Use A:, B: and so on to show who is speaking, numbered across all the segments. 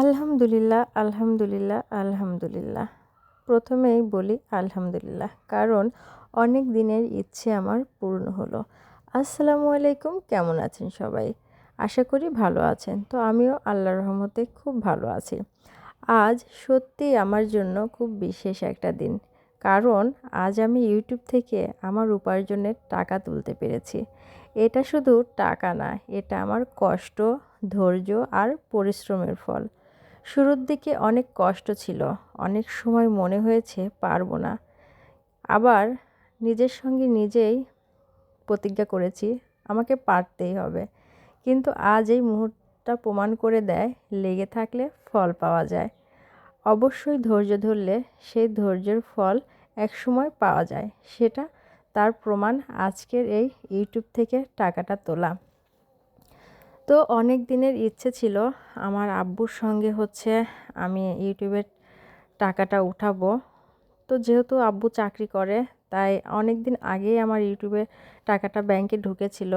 A: আলহামদুলিল্লাহ আলহামদুলিল্লাহ আলহামদুলিল্লাহ। প্রথমেই বলি আলহামদুলিল্লাহ, কারণ অনেক দিনের ইচ্ছে আমার পূর্ণ হলো। আসসালামু আলাইকুম, কেমন আছেন সবাই? আশা করি ভালো আছেন। তো আমিও আল্লাহর রহমতে খুব ভালো আছি। আজ সত্যি আমার জন্য খুব বিশেষ একটা দিন। কারণ আজ আমি ইউটিউব থেকে আমার উপার্জনের টাকা তুলতে পেরেছি। এটা শুধু টাকা না, এটা আমার কষ্ট, ধৈর্য আর পরিশ্রমের ফল। শুরুর দিকে অনেক কষ্ট ছিল, অনেক সময় মনে হয়েছে পারব না। আবার নিজের সঙ্গে নিজেই প্রতিজ্ঞা করেছি, আমাকে পারতেই হবে। কিন্তু আজ এই মুহূর্তটা প্রমাণ করে দেয়, লেগে থাকলে ফল পাওয়া যায়। অবশ্যই ধৈর্য ধরলে সেই ধৈর্যের ফল একসময় পাওয়া যায়, সেটা তার প্রমাণ আজকের এই ইউটিউব থেকে টাকাটা তোলা। তো অনেক দিনের ইচ্ছে ছিল। আমার আব্বুর সঙ্গে হচ্ছে আমি ইউটিউবের টাকাটা উঠাবো। তো যেহেতু আব্বু চাকরি করে, তাই অনেক দিন আগেই আমার ইউটিউবে টাকাটা ব্যাংকে ঢুকেছিল।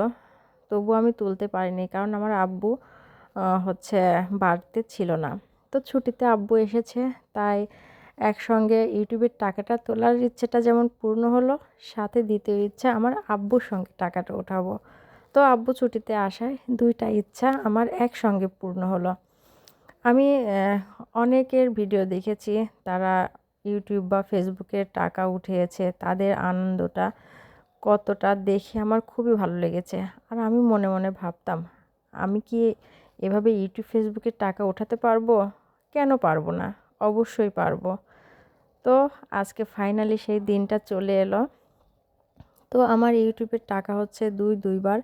A: তবু আমি তুলতে পারিনি, কারণ আমার আব্বু হচ্ছে বাড়িতে ছিল না। তো ছুটিতে আব্বু এসেছে, তাই একসঙ্গে ইউটিউবের টাকাটা তোলার ইচ্ছেটা যেমন পূর্ণ হলো, সাথে দ্বিতীয় ইচ্ছা আমার আব্বুর সঙ্গে টাকাটা ওঠাবো তো আব্বু ছুটিতে আসায় দুইটা ইচ্ছা আমার একসঙ্গে পূর্ণ হলো। আমি অনেকের ভিডিও দেখেছি, তারা ইউটিউব বা ফেসবুকে টাকা উঠিয়েছে, তাদের আনন্দটা কতটা দেখে আমার খুবই ভালো লেগেছে। আর আমি মনে মনে ভাবতাম, আমি কি এভাবে ইউটিউব, ফেসবুকে টাকা ওঠাতে পারব? কেন পারব না? অবশ্যই পারব। তো আজকে ফাইনালি সেই দিনটা চলে এলো। তো আমার ইউটিউবের টাকা হচ্ছে দুই, দুইবার।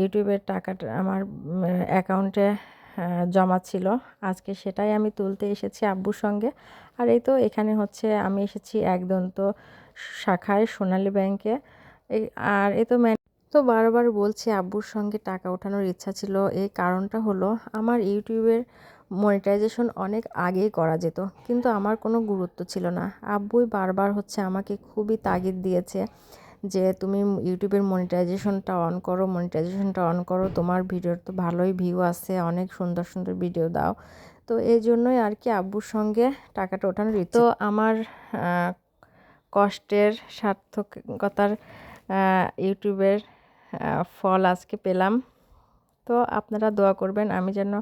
A: ইউটিউবের টাকাটা আমার অ্যাকাউন্টে জমা ছিল। আজকে সেটাই আমি তুলতে এসেছি আব্বুর সঙ্গে। আর এই তো এখানে হচ্ছে আমি এসেছি একদম তো শাখায় সোনালী ব্যাংকে। আর এ তো তো বারবার বলছি আব্বুর সঙ্গে টাকা ওঠানোর ইচ্ছা ছিল। এই কারণটা হলো আমার ইউটিউবের মনিটাইজেশন অনেক আগেই করা যেত, কিন্তু আমার কোনো গুরুত্ব ছিল না। আব্বুই বারবার হচ্ছে আমাকে খুবই তাগিদ দিয়েছে। যে তুমি ইউটিউবের মনিটাইজেশনটা অন করো মনিটাইজেশনটা অন করো, তোমার ভিডিওর তো ভালোই ভিউ আছে, অনেক সুন্দর সুন্দর ভিডিও দাও। তো এই জন্যই আর কি আব্বুর সঙ্গে টাকাটা ওঠানোর তো আমার কষ্টের, সার্থকতার ইউটিউবের ফল আজকে পেলাম। তো আপনারা দোয়া করবেন আমি যেন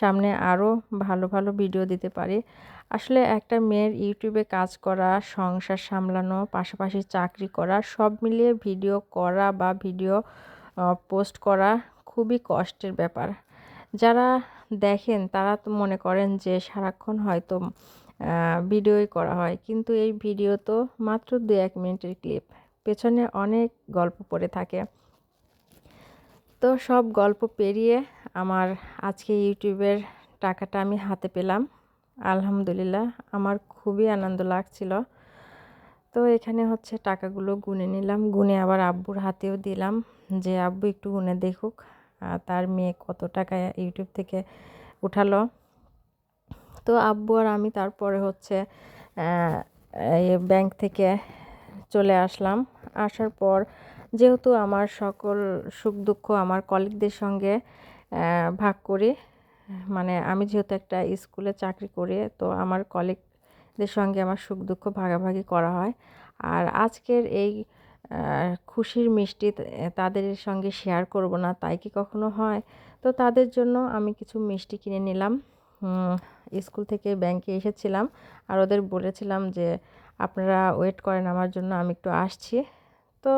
A: সামনে আরও ভালো ভালো ভিডিও দিতে পারি। আসলে একটা মেয়ের ইউটিউবে কাজ করা, সংসার সামলানো, পাশাপাশি চাকরি করা, সব মিলিয়ে ভিডিও করা বা ভিডিও পোস্ট করা খুবই কষ্টের ব্যাপার। যারা দেখেন তারা তো মনে করেন যে সারাক্ষণ হয়তো ভিডিওই করা হয়। কিন্তু এই ভিডিও তো মাত্র দু এক মিনিটের ক্লিপ পেছনে অনেক গল্প পড়ে থাকে। তো সব গল্প পেরিয়ে আমার আজকে ইউটিউবের টাকাটা আমি হাতে পেলাম। আলহামদুলিল্লাহ, আমার খুবই আনন্দ লাগছিল। তো এখানে হচ্ছে টাকাগুলো গুনে নিলাম, গুনে আবার আব্বুর হাতেও দিলাম যে, আব্বু, একটু গুনে দেখুক তার মেয়ে কত টাকা ইউটিউব থেকে উঠালো? তো আব্বু আর আমি তারপরে হচ্ছে ব্যাংক থেকে চলে আসলাম। আসার পর যেহেতু আমার সকল সুখ দুঃখ আমার কলিগদের সঙ্গে ভাগ করি মানে আমি যেহেতু একটা স্কুলে চাকরি করি, তো আমার কলিগদের সঙ্গে আমার সুখ দুঃখ ভাগাভাগি করা হয়। আর আজকের এই খুশির মিষ্টি তাদের সঙ্গে শেয়ার করব না, তাই কি কখনো হয়? তো তাদের জন্য আমি কিছু মিষ্টি কিনে নিলাম। স্কুল থেকে ব্যাংকে এসেছিলাম আর ওদের বলেছিলাম যে, আপনারা ওয়েট করেন আমার জন্য, আমি একটু আসছি। তো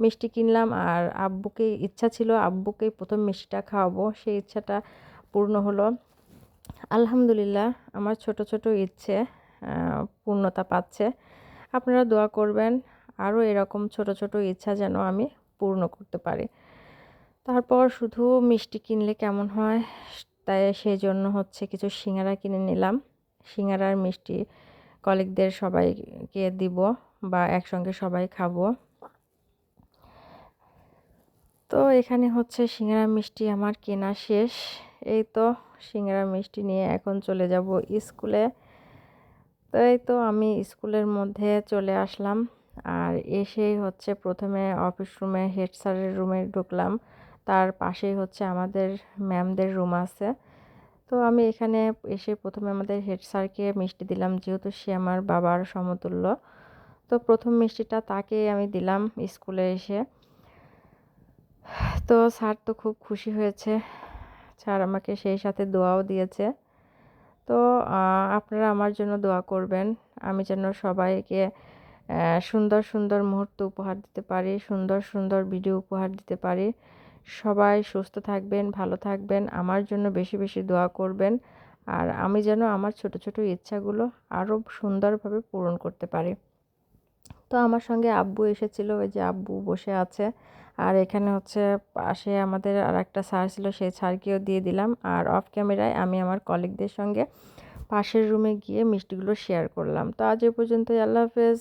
A: মিষ্টি কিনলাম আর আব্বুকে ইচ্ছা ছিল আব্বুকেই প্রথম মিষ্টিটা খাওয়াবো। সেই ইচ্ছাটা পূর্ণ হলো। আলহামদুলিল্লাহ, আমার ছোট ছোট ইচ্ছে পূর্ণতা পাচ্ছে। আপনারা দোয়া করবেন, আরও এরকম ছোট ছোট ইচ্ছা যেন আমি পূর্ণ করতে পারি। তারপর শুধু মিষ্টি কিনলে কেমন হয়, তাই সেই জন্য হচ্ছে কিছু সিঙ্গারা কিনে নিলাম। সিঙ্গারার মিষ্টি কলিগদের সবাইকে দিব বা একসঙ্গে সবাই খাব। তো এখানে হচ্ছে সিঙ্গারা মিষ্টি আমার কেনা শেষ। এই তো সিঙ্গারা মিষ্টি নিয়ে এখন চলে যাব স্কুলে। তো এই তো আমি স্কুলের মধ্যে চলে আসলাম আর এসেই হচ্ছে প্রথমে অফিস রুমে হেড স্যারের রুমে ঢুকলাম। তার পাশেই হচ্ছে আমাদের ম্যামদের রুম আছে। তো আমি এখানে এসে প্রথমে আমাদের হেড স্যারকে মিষ্টি দিলাম, যেহেতু সে আমার বাবার সমতুল্য। তো প্রথম মিষ্টিটা তাকে আমি দিলাম স্কুলে এসে। তো স্যার তো খুব খুশি হয়েছে। স্যার আমাকে সেই সাথে দোয়াও দিয়েছে। তো আপনারা আমার জন্য দোয়া করবেন। আমি যেন সবাইকে সুন্দর সুন্দর মুহূর্ত উপহার দিতে পারি, সুন্দর সুন্দর ভিডিও উপহার দিতে পারি। সবাই সুস্থ থাকবেন, ভালো থাকবেন, আমার জন্য বেশি বেশি দোয়া করবেন। আর আমি যেন আমার ছোট ছোট ইচ্ছাগুলো আরও সুন্দরভাবে পূরণ করতে পারি। তো আমার সঙ্গে আব্বু এসেছিল, ওই যে আব্বু বসে আছে। আর এখানে হচ্ছে পাশে আমাদের আর একটা স্যার ছিল, সেই স্যারকেও দিয়ে দিলাম। আর অফ ক্যামেরায় আমি আমার কলিগদের সঙ্গে পাশের রুমে গিয়ে মিষ্টিগুলো শেয়ার করলাম। তো আজ এ পর্যন্তই, আল্লাহ হাফেজ।